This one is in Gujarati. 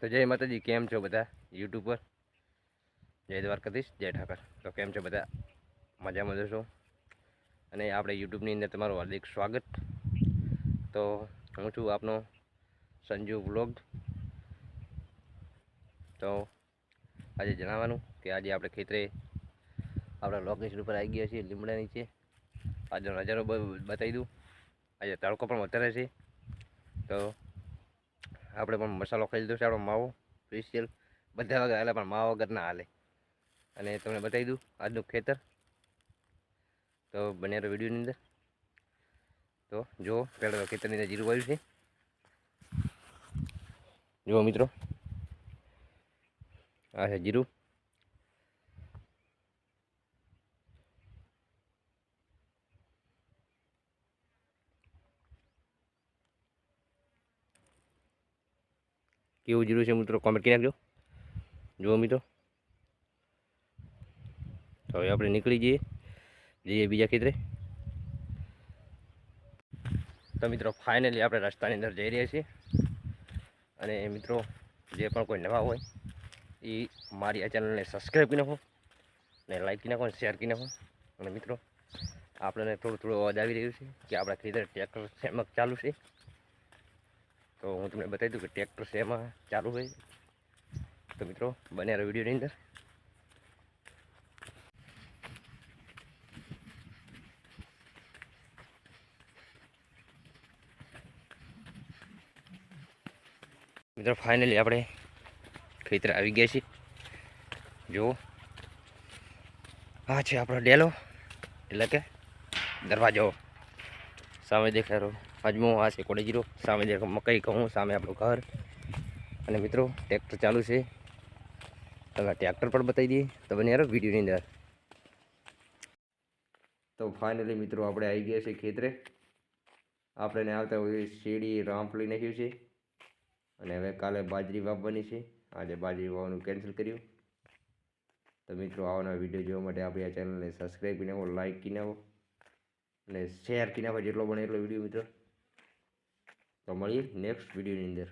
તો જય માતાજી, કેમ છો બધા યુટ્યુબ પર? જય દ્વારકાધીશ, જય ઠાકર. તો કેમ છો બધા? મજામાં જશો અને આપણે યુટ્યુબની અંદર તમારું હાર્દિક સ્વાગત. તો હું છું આપનો સંજુ વ્લોગ. તો આજે જણાવવાનું કે આજે આપણે ખેતરે આપણા લોકેશન ઉપર આવી ગયા છીએ, લીમડા નીચે. આજનો નજારો બતાવી દઉં. આજે તડકો પણ વધારે છે. તો આપણે પણ મસાલો ખાઈ લીધો છે, આપણો માવો સ્પેશિયલ બધા વગર હાલે, પણ માવા વગર ના હાલે. અને તમને બતાવી દઉં, આજનું ખેતર. તો બન્યા વિડીયોની અંદર. તો જુઓ પહેલાં ખેતરની અંદર જીરું વાવ્યું છે. જુઓ મિત્રો. આ છે જીરું. કેવું જીરું છે મિત્રો. કોમેન્ટ કરી નાખજો. જુઓ મિત્રો. તો હવે આપણે નીકળી જઈએ. જઈએ બીજા ખેતરે. તો મિત્રો ફાઇનલી આપણે રસ્તાની અંદર જઈ રહ્યા છીએ. અને મિત્રો, જે પણ કોઈ નવા હોય, એ મારી આ ચેનલને સબસ્ક્રાઈબ કરી નાખો. ને લાઈક કરી નાખો અને શેર કરી નાખો. અને મિત્રો, આપણને થોડું થોડું અવાજ આવી રહ્યું છે કે આપણા ખેતર ટ્રેક્ટર શેમાં ચાલુ છે. તો હું તમને બતાવી દઉં કે ટ્રેક્ટર શેમાં ચાલુ હોય. તો મિત્રો, બને રહો વિડીયોની અંદર. મિત્રો ફાઇનલી આપણે ખેતર આવી ગયા છીએ. જુઓ. આ છે આપણો ડેલો. એટલે કે દરવાજો. સામે દેખાય અજમો આ છે કોડેજીરો સામે જે મકઈ ઘઉં, સામે આપણું ઘર. અને મિત્રો, ટ્રેક્ટર ચાલુ છે. તમે ટ્રેક્ટર પણ બતાવી દઈએ. તો બને યાર વિડીયોની અંદર. તો ફાઇનલી મિત્રો, આપણે આવી ગયા છે ખેતરે. આપણે આવતા હોય શેરડી રાંપલી નાખ્યું છે. અને હવે કાલે બાજરી વાવવાની છે. આજે બાજરી વાવવાનું કેન્સલ કર્યું. તો મિત્રો આવવાના વીડિયો જોવા માટે આપણી આ ચેનલને સબસ્ક્રાઈબ કરી નાખો લાઈક કરી નાખો. અને શેર કરી નાખો જેટલો બને એટલો વીડિયો મિત્રો. તો મળીએ નેક્સ્ટ વિડીયોની અંદર.